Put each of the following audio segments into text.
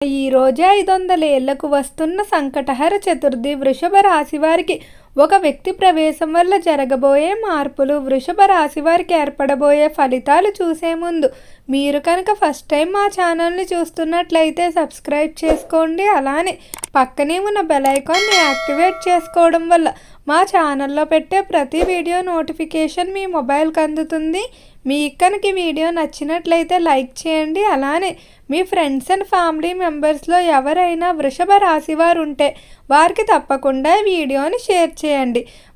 ఈ రోజే ఐదు వందల ఏళ్ళకు వస్తున్న సంకటహర చతుర్థి వృషభ రాశి వారికి ఒక వ్యక్తి ప్రవేశం వల్ల జరగబోయే మార్పులు వృషభ రాశి వారికి ఏర్పడబోయే ఫలితాలు చూసే ముందు మీరు కనుక ఫస్ట్ టైం మా ఛానల్ని చూస్తున్నట్లయితే సబ్స్క్రైబ్ చేసుకోండి. అలానే పక్కనే ఉన్న బెల్ ఐకాన్ని యాక్టివేట్ చేసుకోవడం వల్ల మా ఛానల్లో పెట్టే ప్రతి వీడియో నోటిఫికేషన్ మీ మొబైల్కి అందుతుంది. మీ కనుక వీడియో నచ్చినట్లయితే లైక్ చేయండి. అలానే మీ ఫ్రెండ్స్ అండ్ ఫ్యామిలీ మెంబర్స్లో ఎవరైనా వృషభ రాశి వారు ఉంటే వారికి తప్పకుండా వీడియోని షేర్ చేయండి.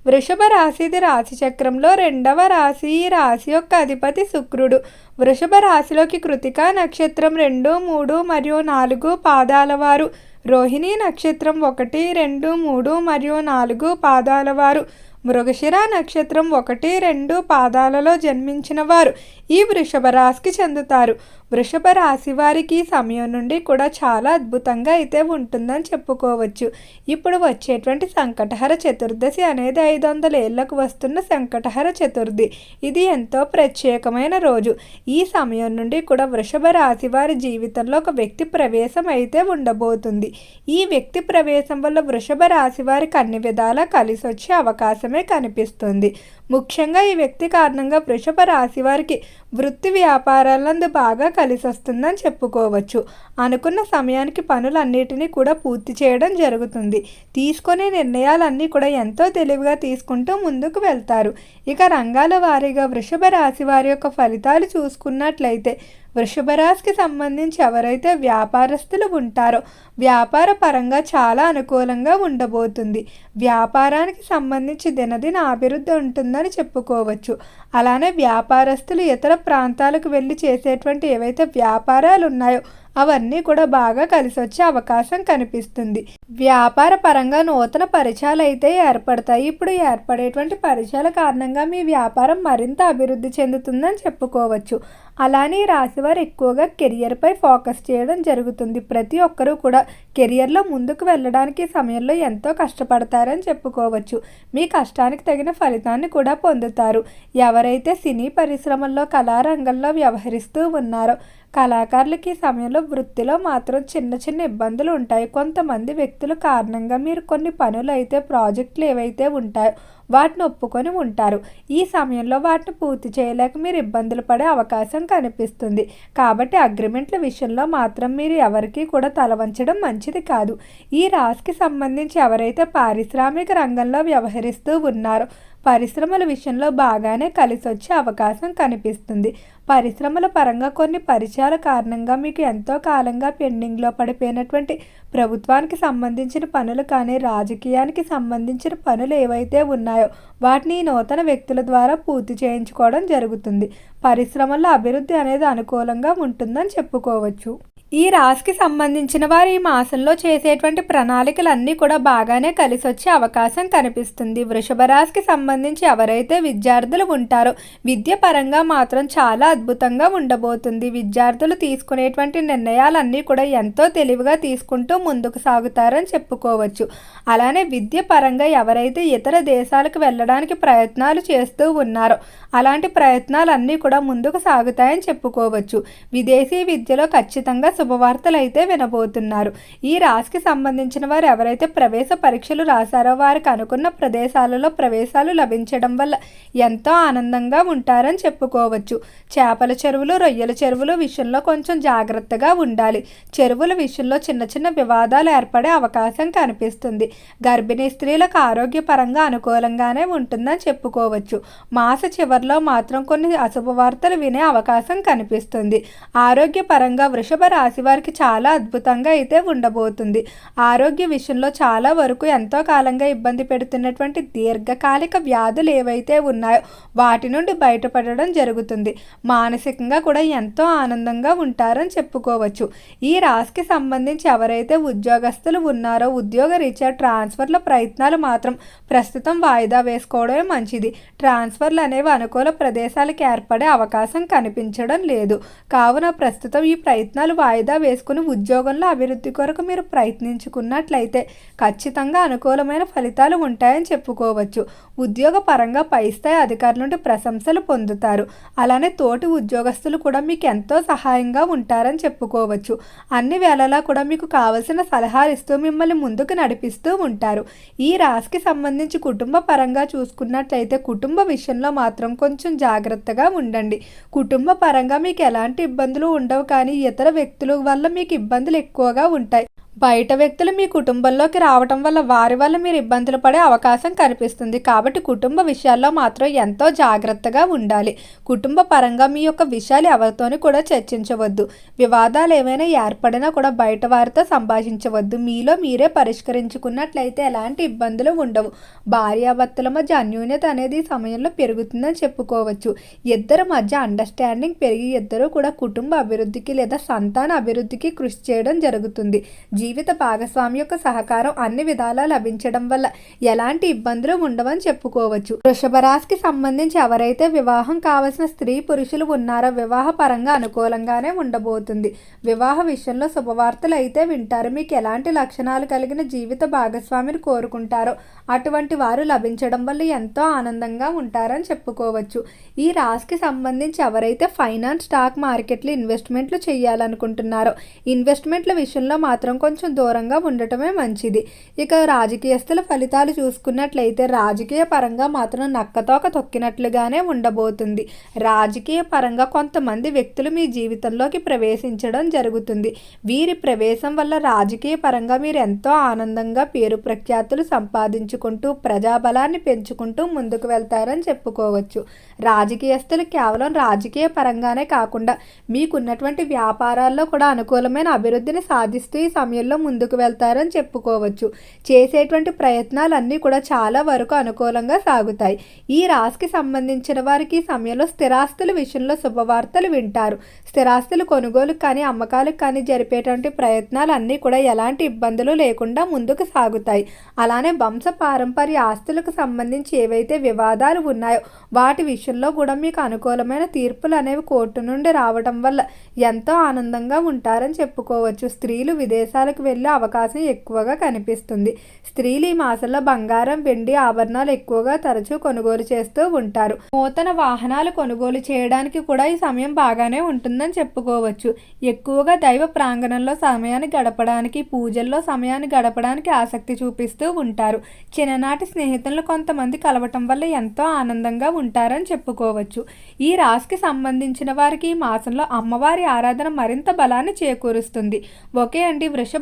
వృషభ రాశిది రాశి చక్రంలో రెండవ రాశి ఈ రాశి యొక్క అధిపతి శుక్రుడు. వృషభ రాశిలోకి కృతికా నక్షత్రం రెండు మూడు మరియు నాలుగు పాదాల వారు. రోహిణి నక్షత్రం ఒకటి రెండు మూడు మరియు నాలుగు పాదాల వారు. మృగశిర నక్షత్రం ఒకటి రెండు పాదాలలో జన్మించిన వారు. ఈ వృషభ రాశికి చెందుతారు. వృషభ రాశి వారికి సమయం నుండి కూడా చాలా అద్భుతంగా అయితే ఉంటుందని చెప్పుకోవచ్చు. ఇప్పుడు వచ్చేటువంటి సంకటహర చతుర్దశి అనేది ఐదు వందల ఏళ్ళకు వస్తున్న సంకటహర చతుర్థి. ఇది ఎంతో ప్రత్యేకమైన రోజు. ఈ సమయం నుండి కూడా వృషభ రాశి వారి జీవితంలో ఒక వ్యక్తి ప్రవేశం అయితే ఉండబోతుంది. ఈ వ్యక్తి ప్రవేశం వల్ల వృషభ రాశి వారికి అన్ని విధాలా కలిసి వచ్చే అవకాశమే కనిపిస్తుంది. ముఖ్యంగా ఈ వ్యక్తి కారణంగా వృషభ రాశి వారికి వృత్తి వ్యాపారాలందు బాగా కలిసొస్తుందని చెప్పుకోవచ్చు. అనుకున్న సమయానికి పనులన్నిటినీ కూడా పూర్తి చేయడం జరుగుతుంది. తీసుకునే నిర్ణయాలన్నీ కూడా ఎంతో తెలివిగా తీసుకుంటూ ముందుకు వెళ్తారు. ఇక రంగాల వారీగా వృషభ రాశి వారి యొక్క ఫలితాలు చూసుకున్నట్లయితే వృషభ రాశికి సంబంధించి ఎవరైతే వ్యాపారస్తులు ఉంటారో వ్యాపార పరంగా చాలా అనుకూలంగా ఉండబోతుంది. వ్యాపారానికి సంబంధించి దినదిన అభివృద్ధి ఉంటుందని చెప్పుకోవచ్చు. అలానే వ్యాపారస్తులు ఇతర ప్రాంతాలకు వెళ్ళి చేసేటువంటి ఏవైతే వ్యాపారాలు ఉన్నాయో అవన్నీ కూడా బాగా కలిసి వచ్చే అవకాశం కనిపిస్తుంది. వ్యాపార పరంగా నూతన పరిచయాలు అయితే ఏర్పడతాయి. ఇప్పుడు ఏర్పడేటువంటి పరిచయాల కారణంగా మీ వ్యాపారం మరింత అభివృద్ధి చెందుతుందని చెప్పుకోవచ్చు. అలానే రాశివారు ఎక్కువగా కెరియర్పై ఫోకస్ చేయడం జరుగుతుంది. ప్రతి ఒక్కరూ కూడా కెరియర్లో ముందుకు వెళ్ళడానికి సమయంలో ఎంతో కష్టపడతారని చెప్పుకోవచ్చు. మీ కష్టానికి తగిన ఫలితాన్ని కూడా పొందుతారు. ఎవరైతే సినీ పరిశ్రమల్లో కళారంగంలో వ్యవహరిస్తూ ఉన్నారో కళాకారులకి ఈ సమయంలో వృత్తిలో మాత్రం చిన్న చిన్న ఇబ్బందులు ఉంటాయి. కొంతమంది వ్యక్తుల కారణంగా మీరు కొన్ని పనులు అయితే ప్రాజెక్టులు ఏవైతే ఉంటాయో వాటిని ఒప్పుకొని ఉంటారు. ఈ సమయంలో వాటిని పూర్తి చేయలేక మీరు ఇబ్బందులు పడే అవకాశం కనిపిస్తుంది. కాబట్టి అగ్రిమెంట్ల విషయంలో మాత్రం మీరు ఎవరికీ కూడా తలవంచడం మంచిది కాదు. ఈ రాశికి సంబంధించి ఎవరైతే పారిశ్రామిక రంగంలో వ్యవహరిస్తూ ఉన్నారో పరిశ్రమల విషయంలో బాగానే కలిసి వచ్చే అవకాశం కనిపిస్తుంది. పరిశ్రమల పరంగా కొన్ని పరిచయాల కారణంగా మీకు ఎంతో కాలంగా పెండింగ్లో పడిపోయినటువంటి ప్రభుత్వానికి సంబంధించిన పనులు కానీ రాజకీయానికి సంబంధించిన పనులు ఏవైతే ఉన్నాయో వాటిని నూతన వ్యక్తుల ద్వారా పూర్తి చేయించుకోవడం జరుగుతుంది. పరిశ్రమల్లో అభివృద్ధి అనేది అనుకూలంగా ఉంటుందని చెప్పుకోవచ్చు. ఈ రాశికి సంబంధించిన వారు ఈ మాసంలో చేసేటువంటి ప్రణాళికలన్నీ కూడా బాగానే కలిసి వచ్చే అవకాశం కనిపిస్తుంది. వృషభ రాశికి సంబంధించి ఎవరైతే విద్యార్థులు ఉంటారో విద్య పరంగా మాత్రం చాలా అద్భుతంగా ఉండబోతుంది. విద్యార్థులు తీసుకునేటువంటి నిర్ణయాలన్నీ కూడా ఎంతో తెలివిగా తీసుకుంటూ ముందుకు సాగుతారని చెప్పుకోవచ్చు. అలానే విద్య పరంగా ఎవరైతే ఇతర దేశాలకు వెళ్ళడానికి ప్రయత్నాలు చేస్తూ ఉన్నారో అలాంటి ప్రయత్నాలన్నీ కూడా ముందుకు సాగుతాయని చెప్పుకోవచ్చు. విదేశీ విద్యలో ఖచ్చితంగా శుభవార్తలు అయితే వినబోతున్నారు. ఈ రాశికి సంబంధించిన వారు ఎవరైతే ప్రవేశ పరీక్షలు రాశారో వారికి అనుకున్న ప్రదేశాలలో ప్రవేశాలు లభించడం వల్ల ఎంతో ఆనందంగా ఉంటారని చెప్పుకోవచ్చు. చేపల చెరువులు రొయ్యల చెరువులు విషయంలో కొంచెం జాగ్రత్తగా ఉండాలి. చెరువుల విషయంలో చిన్న చిన్న వివాదాలు ఏర్పడే అవకాశం కనిపిస్తుంది. గర్భిణీ స్త్రీలకు ఆరోగ్యపరంగా అనుకూలంగానే ఉంటుందని చెప్పుకోవచ్చు. మాస చివరిలో మాత్రం కొన్ని అశుభ వార్తలు వినే అవకాశం కనిపిస్తుంది. ఆరోగ్యపరంగా వృషభ రాశి వారికి చాలా అద్భుతంగా అయితే ఉండబోతుంది. ఆరోగ్య విషయంలో చాలా వరకు ఎంతో కాలంగా ఇబ్బంది పెడుతున్నటువంటి దీర్ఘకాలిక వ్యాధులు ఏవైతే ఉన్నాయో వాటి నుండి బయటపడడం జరుగుతుంది. మానసికంగా కూడా ఎంతో ఆనందంగా ఉంటారని చెప్పుకోవచ్చు. ఈ రాశికి సంబంధించి ఎవరైతే ఉద్యోగస్తులు ఉన్నారో ఉద్యోగ రీత్యా ట్రాన్స్ఫర్ల ప్రయత్నాలు మాత్రం ప్రస్తుతం వాయిదా వేసుకోవడమే మంచిది. ట్రాన్స్ఫర్లు అనేవి అనుకూల ప్రదేశాలకు ఏర్పడే అవకాశం కనిపించడం లేదు. కావున ప్రస్తుతం ఈ ప్రయత్నాలు వాయిదా వేసుకుని ఉద్యోగంలో అభివృద్ధి కొరకు మీరు ప్రయత్నించుకున్నట్లయితే ఖచ్చితంగా అనుకూలమైన ఫలితాలు ఉంటాయని చెప్పుకోవచ్చు. ఉద్యోగ పరంగా పై స్థాయి అధికారుల నుండి ప్రశంసలు పొందుతారు. అలానే తోటి ఉద్యోగస్తులు కూడా మీకు ఎంతో సహాయంగా ఉంటారని చెప్పుకోవచ్చు. అన్ని వేళలా కూడా మీకు కావలసిన సలహాలు ఇస్తూ మిమ్మల్ని ముందుకు నడిపిస్తూ ఉంటారు. ఈ రాశికి సంబంధించి కుటుంబ పరంగా చూసుకున్నట్లయితే కుటుంబ విషయంలో మాత్రం కొంచెం జాగ్రత్తగా ఉండండి. కుటుంబ పరంగా మీకు ఎలాంటి ఇబ్బందులు ఉండవు కానీ ఇతర వ్యక్తి వల్ల మీకు ఇబ్బందులు ఎక్కువగా ఉంటాయి. బయట వ్యక్తులు మీ కుటుంబంలోకి రావటం వల్ల వారి వల్ల మీరు ఇబ్బందులు పడే అవకాశం కనిపిస్తుంది. కాబట్టి కుటుంబ విషయాల్లో మాత్రం ఎంతో జాగ్రత్తగా ఉండాలి. కుటుంబ పరంగా మీ యొక్క విషయాలు ఎవరితోని కూడా చర్చించవద్దు. వివాదాలు ఏమైనా ఏర్పడినా కూడా బయట వారితో సంభాషించవద్దు. మీలో మీరే పరిష్కరించుకున్నట్లయితే ఎలాంటి ఇబ్బందులు ఉండవు. భార్యాభర్తల మధ్య అన్యోన్యత అనేది ఈ సమయంలో పెరుగుతుందని చెప్పుకోవచ్చు. ఇద్దరి మధ్య అండర్స్టాండింగ్ పెరిగి ఇద్దరు కూడా కుటుంబ అభివృద్ధికి లేదా సంతాన అభివృద్ధికి కృషి చేయడం జరుగుతుంది. జీ జీవిత భాగస్వామి యొక్క సహకారం అన్ని విధాలా లభించడం వల్ల ఎలాంటి ఇబ్బందులు ఉండవని చెప్పుకోవచ్చు. వృషభ రాశికి సంబంధించి ఎవరైతే వివాహం కావలసిన స్త్రీ పురుషులు ఉన్నారో వివాహ పరంగా అనుకూలంగానే ఉండబోతుంది. వివాహ విషయంలో శుభవార్తలు అయితే వింటారు. మీకు ఎలాంటి లక్షణాలు కలిగిన జీవిత భాగస్వామిని కోరుకుంటారో అటువంటి వారు లభించడం వల్ల ఎంతో ఆనందంగా ఉంటారని చెప్పుకోవచ్చు. ఈ రాశికి సంబంధించి ఎవరైతే ఫైనాన్స్ స్టాక్ మార్కెట్లు ఇన్వెస్ట్మెంట్లు చేయాలనుకుంటున్నారో ఇన్వెస్ట్మెంట్ల విషయంలో మాత్రం కొంచెం కొంచెం దూరంగా ఉండటమే మంచిది. ఇక రాజకీయస్తుల ఫలితాలు చూసుకున్నట్లయితే రాజకీయ పరంగా మాత్రం నక్కతోక తొక్కినట్లుగానే ఉండబోతుంది. రాజకీయ పరంగా కొంతమంది వ్యక్తులు మీ జీవితంలోకి ప్రవేశించడం జరుగుతుంది. వీరి ప్రవేశం వల్ల రాజకీయ పరంగా మీరు ఎంతో ఆనందంగా పేరు ప్రఖ్యాతులు సంపాదించుకుంటూ ప్రజాబలాన్ని పెంచుకుంటూ ముందుకు వెళ్తారని చెప్పుకోవచ్చు. రాజకీయస్తులు కేవలం రాజకీయ పరంగానే కాకుండా మీకున్నటువంటి వ్యాపారాల్లో కూడా అనుకూలమైన అభివృద్ధిని సాధిస్తూ ఈ సమయంలో ముందుకు వెళ్తారని చెప్పుకోవచ్చు. చేసేటువంటి ప్రయత్నాలన్నీ కూడా చాలా వరకు అనుకూలంగా సాగుతాయి. ఈ రాశికి సంబంధించిన వారికి ఈ సమయంలో స్థిరాస్తుల విషయంలో శుభవార్తలు వింటారు. స్థిరాస్తులు కొనుగోలు కానీ అమ్మకాలకు కానీ జరిపేటువంటి ప్రయత్నాలు అన్నీ కూడా ఎలాంటి ఇబ్బందులు లేకుండా ముందుకు సాగుతాయి. అలానే వంశ పారంపర్య ఆస్తులకు సంబంధించి ఏవైతే వివాదాలు ఉన్నాయో వాటి విషయంలో కూడా మీకు అనుకూలమైన తీర్పులు అనేవి కోర్టు నుండి రావడం వల్ల ఎంతో ఆనందంగా ఉంటారని చెప్పుకోవచ్చు. స్త్రీలు విదేశాలకు వెళ్ళే అవకాశం ఎక్కువగా కనిపిస్తుంది. స్త్రీలు ఈ మాసంలో బంగారం వెండి ఆభరణాలు ఎక్కువగా తరచూ కొనుగోలు చేస్తూ ఉంటారు. నూతన వాహనాలు కొనుగోలు చేయడానికి కూడా ఈ సమయం బాగానే ఉంటుందని చెప్పుకోవచ్చు. ఎక్కువగా దైవ ప్రాంగణంలో సమయాన్ని గడపడానికి పూజల్లో సమయాన్ని గడపడానికి ఆసక్తి చూపిస్తూ ఉంటారు. చిన్ననాటి స్నేహితులను కొంతమంది కలవటం వల్ల ఎంతో ఆనందంగా ఉంటారని చెప్పుకోవచ్చు. ఈ రాశికి సంబంధించిన వారికి ఈ మాసంలో అమ్మవారి ఆరాధన మరింత బలాన్ని చేకూరుస్తుంది. ఓకే అండి వృషభ